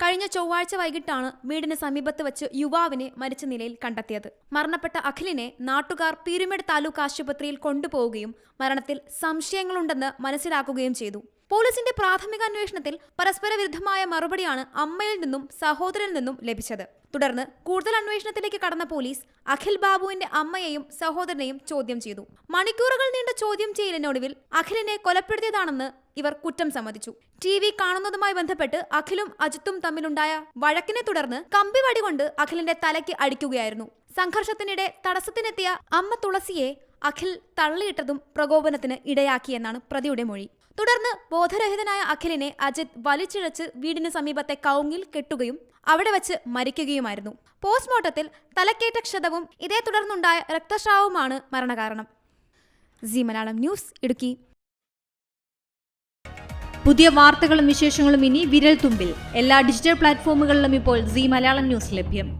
കഴിഞ്ഞ ചൊവ്വാഴ്ച വൈകിട്ടാണ് വീടിന് സമീപത്ത് വെച്ച് യുവാവിനെ മരിച്ച നിലയിൽ കണ്ടെത്തിയത്. മരണപ്പെട്ട അഖിലിനെ നാട്ടുകാർ പീരുമേട് താലൂക്ക് ആശുപത്രിയിൽ കൊണ്ടുപോവുകയും മരണത്തിൽ സംശയങ്ങളുണ്ടെന്ന് മനസ്സിലാക്കുകയും ചെയ്തു. പോലീസിന്റെ പ്രാഥമിക അന്വേഷണത്തിൽ പരസ്പര വിരുദ്ധമായ മറുപടിയാണ് അമ്മയിൽ നിന്നും സഹോദരനിൽ നിന്നും ലഭിച്ചത്. തുടർന്ന് കൂടുതൽ അന്വേഷണത്തിലേക്ക് കടന്ന പോലീസ് അഖിൽ ബാബുവിന്റെ അമ്മയെയും സഹോദരനെയും ചോദ്യം ചെയ്തു. മണിക്കൂറുകൾ നീണ്ട ചോദ്യം ചെയ്യലിനൊടുവിൽ അഖിലിനെ കൊലപ്പെടുത്തിയതാണെന്ന് ഇവർ കുറ്റം സമ്മതിച്ചു. ടി വി കാണുന്നതുമായി ബന്ധപ്പെട്ട് അഖിലും അജിത്തും തമ്മിലുണ്ടായ വഴക്കിനെ തുടർന്ന് കമ്പി വടികൊണ്ട് അഖിലിന്റെ തലയ്ക്ക് അടിക്കുകയായിരുന്നു. സംഘർഷത്തിനിടെ തടസ്സത്തിനെത്തിയ അമ്മ തുളസിയെ അഖിൽ തള്ളിയിട്ടതും പ്രകോപനത്തിന് ഇടയാക്കിയെന്നാണ് പ്രതിയുടെ മൊഴി. തുടർന്ന് ബോധരഹിതനായ അഖിലിനെ അജിത് വലിച്ചിഴച്ച് വീടിന് സമീപത്തെ കൗങ്ങിൽ കെട്ടുകയും അവിടെ വച്ച് മരിക്കുകയുമായിരുന്നു. പോസ്റ്റ്മോർട്ടത്തിൽ തലക്കേറ്റ ക്ഷതവും ഇതേ തുടർന്നുണ്ടായ രക്തസ്രാവവുമാണ് മരണകാരണം. സി മലയാളം ന്യൂസ് ഇടുക്കി. പുതിയ വാർത്തകളും വിശേഷങ്ങളും ഇനി വിരൽ തുമ്പിൽ എല്ലാ ഡിജിറ്റൽ പ്ലാറ്റ്ഫോമുകളിലും ഇപ്പോൾ സി മലയാളം ന്യൂസ് ലഭ്യം.